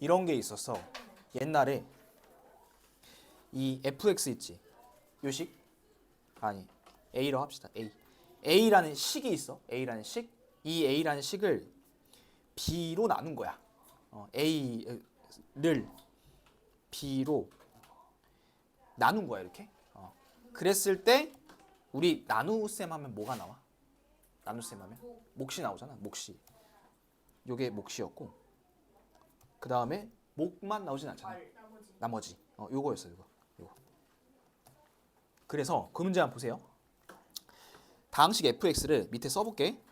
이런 게 있었어. 옛날에 이 fx 있지. 요식 아니 a로 합시다. a a라는 식이 있어. a라는 식. 이 a라는 식을 b로 나눈 거야. 어, a를 b로 나눈 거야 이렇게. 어. 그랬을 때 우리 나누셈 하면 뭐가 나와? 나누셈 하면 몫이 나오잖아. 몫이. 요게 몫이었고 그 다음에 목만 나오진 않잖아. 나머지. 어, 요거였어, 요거. 요거. 그래서 그 문제 한번 보세요. 다항식 fx를 밑에 써볼게.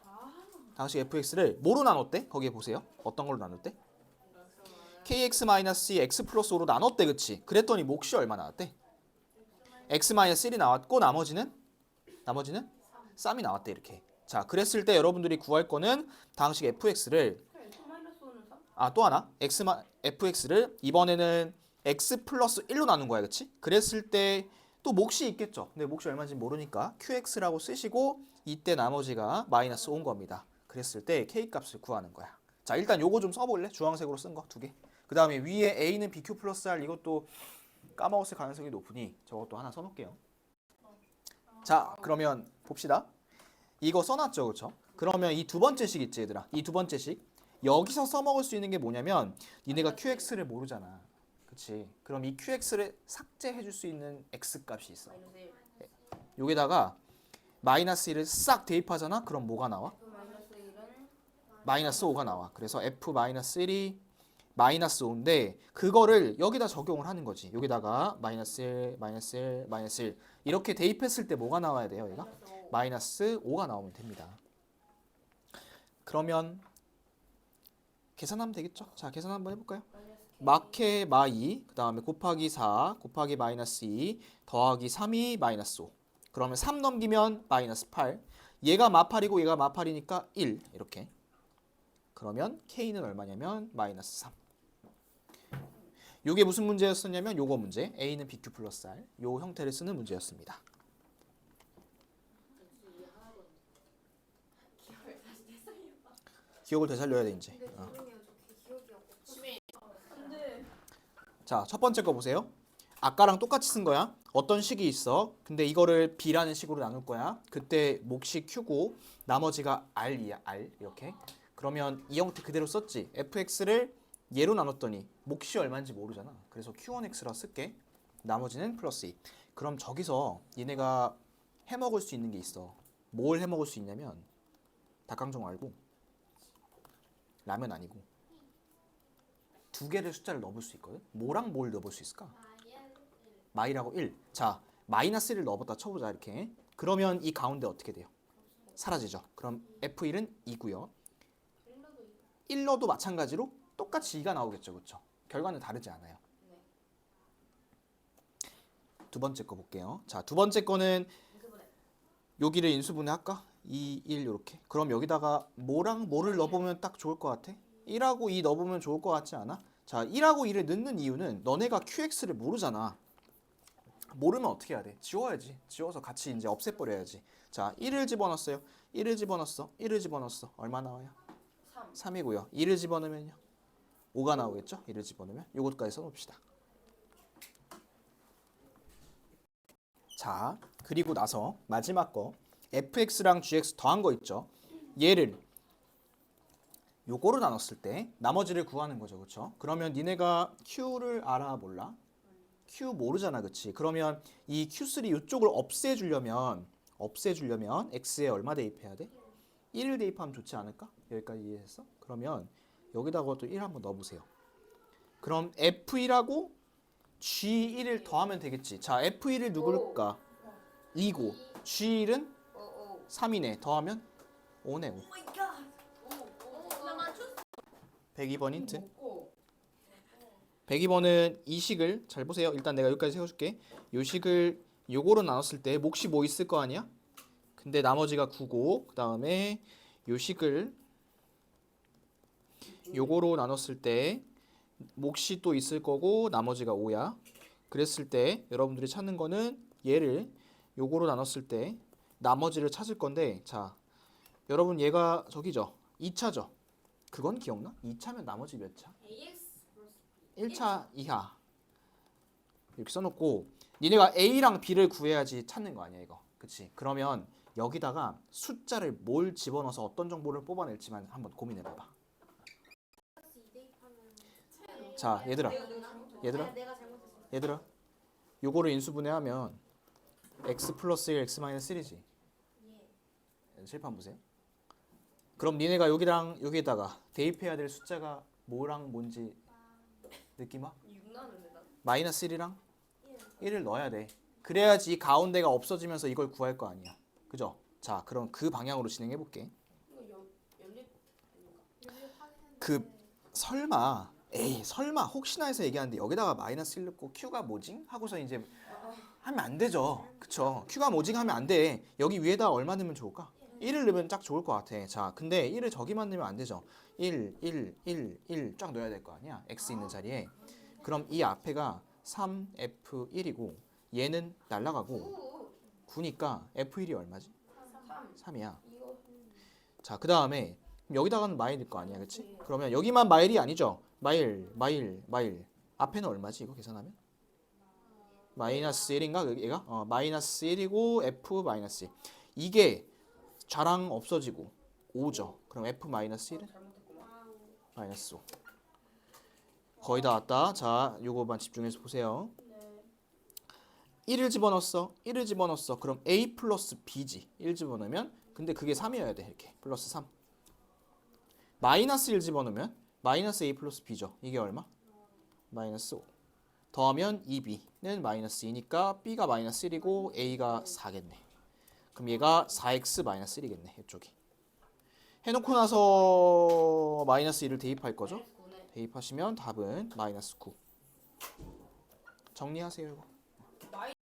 다항식 fx를 뭐로 나눴대? 거기에 보세요. 어떤 걸로 나눴대? kx-2 x 플러스 5로 나눴대, 그치? 그랬더니 몫이 얼마 나왔대? x-1이 나왔고 나머지는? 나머지는? 쌈이 나왔대, 이렇게. 자, 그랬을 때 여러분들이 구할 거는 다항식 fx를 아, 또 하나. x 마, fx를 이번에는 x 플러스 1로 나눈 거야. 그치? 그랬을 때 또 몫이 있겠죠. 근데 몫이 얼마인지 모르니까 qx라고 쓰시고 이때 나머지가 마이너스 5인 겁니다. 그랬을 때 k 값을 구하는 거야. 자, 일단 요거 좀 써볼래? 주황색으로 쓴 거 두 개. 그 다음에 위에 a는 bq 플러스 r 이것도 까먹었을 가능성이 높으니 저것도 하나 써놓을게요. 자, 그러면 봅시다. 이거 써놨죠, 그렇죠? 그러면 이 두 번째 식 있지, 얘들아. 이 두 번째 식. 여기서 써먹을 수 있는 게 뭐냐면 니네가 qx를 모르잖아. 그치? 그럼 이 qx를 삭제해 줄 수 있는 x 값이 있어. 여기다가 마이너스 1을 싹 대입하잖아? 그럼 뭐가 나와? 마이너스 5가 나와. 그래서 f 마이너스 1이 마이너스 5인데 그거를 여기다 적용을 하는 거지. 여기다가 마이너스 1, 마이너스 1, 마이너스 1 이렇게 대입했을 때 뭐가 나와야 돼요? 얘가? 마이너스 5가 나오면 됩니다. 그러면 계산하면 되겠죠? 자, 계산 한번 해볼까요? 마케 마이 그 다음에 곱하기 4 곱하기 마이너스 2 더하기 3이 마이너스 5 그러면 3 넘기면 마이너스 8 얘가 마팔이고 얘가 마팔이니까 1 이렇게. 그러면 k는 얼마냐면 마이너스 3 요게 무슨 문제였었냐면 요거 문제. A는 bq 플러스 r. 요 형태를 쓰는 문제였습니다. 기억을 되살려야 돼 이제. 어. 자, 첫 번째 거 보세요. 아까랑 똑같이 쓴 거야. 어떤 식이 있어. 근데 이거를 b라는 식으로 나눌 거야. 그때 몫이 q고 나머지가 r이야. r 이렇게. 그러면 이 형태 그대로 썼지. fx를 얘로 나눴더니 몫이 얼마인지 모르잖아. 그래서 q1x라 쓸게. 나머지는 플러스 2. 그럼 저기서 얘네가 해먹을 수 있는 게 있어. 뭘 해먹을 수 있냐면 닭강정 말고 라면 아니고 두 개를 숫자를 넣어볼 수 있거든. 뭐랑 뭘 넣어볼 수 있을까? 마이라고 1. 자, 마이너스 1을 넣어봤다 쳐보자 이렇게. 그러면 이 가운데 어떻게 돼요? 사라지죠. 그럼 F1은 2고요. 1로도 마찬가지로 똑같이 2가 나오겠죠. 그렇죠? 결과는 다르지 않아요. 두 번째 거 볼게요. 자, 두 번째 거는 여기를 인수분해 할까? 2, 1 이렇게. 그럼 여기다가 뭐랑 뭐를 넣어보면 딱 좋을 것 같아? 1하고 2 넣어보면 좋을 것 같지 않아? 자, 1하고 2를 넣는 이유는 너네가 QX를 모르잖아. 모르면 어떻게 해야 돼? 지워야지. 지워서 같이 이제 없애버려야지. 자, 1을 집어넣었어요. 1을 집어넣었어. 1을 집어넣었어. 얼마 나와요? 3. 3이고요. 2를 집어넣으면요? 5가 나오겠죠? 1을 집어넣으면. 요것까지 써놓읍시다. 자, 그리고 나서 마지막 거 fx랑 gx 더한 거 있죠? 얘를 요거로 나눴을 때 나머지를 구하는 거죠. 그렇죠? 그러면 니네가 q를 알아 몰라? q 모르잖아. 그치 그러면 이 q3 이쪽을 없애 주려면 없애 주려면 x에 얼마 대입해야 돼? 1을 대입하면 좋지 않을까? 여기까지 이해했어? 그러면 여기다가 또 1 한번 넣어 보세요. 그럼 f1하고 g1을 더하면 되겠지. 자, f1을 누굴까? 2고 g1은 3이네. 더하면 5네. 5. 102번 힌트. 102번은 이 식을 잘 보세요. 일단 내가 여기까지 세워줄게. 요 식을 요거로 나눴을 때 몫이 뭐 있을 거 아니야? 근데 나머지가 9고 그 다음에 요 식을 요거로 나눴을 때 몫이 또 있을 거고 나머지가 5야. 그랬을 때 여러분들이 찾는 거는 얘를 요거로 나눴을 때 나머지를 찾을 건데 자 여러분 얘가 저기죠 2차죠 그건 기억나? 2차면 나머지 몇 차? AX 플러스 1차 이하. 이렇게 써놓고 니네가 A랑 B를 구해야지 찾는 거 아니야 이거. 그치? 그러면 여기다가 숫자를 뭘 집어넣어서 어떤 정보를 뽑아낼지만 한번 고민해봐봐. 자 얘들아. 얘들아. 잘못했어. 얘들아. 요거를 인수분해하면 x 플러스 1 x 마이너스 1이지. 칠판 보세요 그럼 니네가 여기랑 여기에다가 대입해야 될 숫자가 뭐랑 뭔지 느낌 와? 6 나는데 나. 마이너스 1이랑 1을 넣어야 돼. 그래야지 이 가운데가 없어지면서 이걸 구할 거 아니야. 그죠? 자, 그럼 그 방향으로 진행해 볼게. 이거 연 연립 아닌가? 그 설마 에이 설마 혹시나 해서 얘기하는데 여기다가 마이너스 1 넣고 q가 뭐징? 하고서 이제 하면 안 되죠. 그쵸? q가 뭐징 하면 안 돼. 여기 위에다 얼마 넣으면 좋을까? 1을 넣으면 딱 좋을 것 같아. 자, 근데 1을 저기만 넣으면 안 되죠. 1, 1, 1, 1 쫙 넣어야 될 거 아니야. x 있는 자리에. 그럼 이 앞에가 3, f1이고 얘는 날라가고 9니까 f1이 얼마지? 3. 3이야. 이거 자, 그 다음에 여기다가는 마일일 거 아니야, 그렇지? 그러면 여기만 마일이 아니죠? 마일, 마일, 마일. 앞에는 얼마지 이거 계산하면? 마이너스 1인가 얘가? 어, 마이너스 1이고 f 마이너스 1. 이게 좌랑 없어지고 5죠. 그럼 f 마이너스 1은 잘못했구만. 마이너스 5. 거의 다 왔다. 자, 요거만 집중해서 보세요. 네. 1을 집어넣었어. 1을 집어넣었어. 그럼 a 플러스 b지. 1 집어넣으면 근데 그게 3이어야 돼. 이렇게. 플러스 3. 마이너스 1 집어넣으면 마이너스 a 플러스 b죠. 이게 얼마? 마이너스 5. 더하면 2b는 마이너스 2니까 b가 마이너스 1이고 a가 4겠네. 그럼 얘가 4x 마이너스 1이겠네. 이쪽이. 해놓고 나서 마이너스 1을 대입할 거죠? 9네. 대입하시면 답은 마이너스 9. 정리하세요. 이거.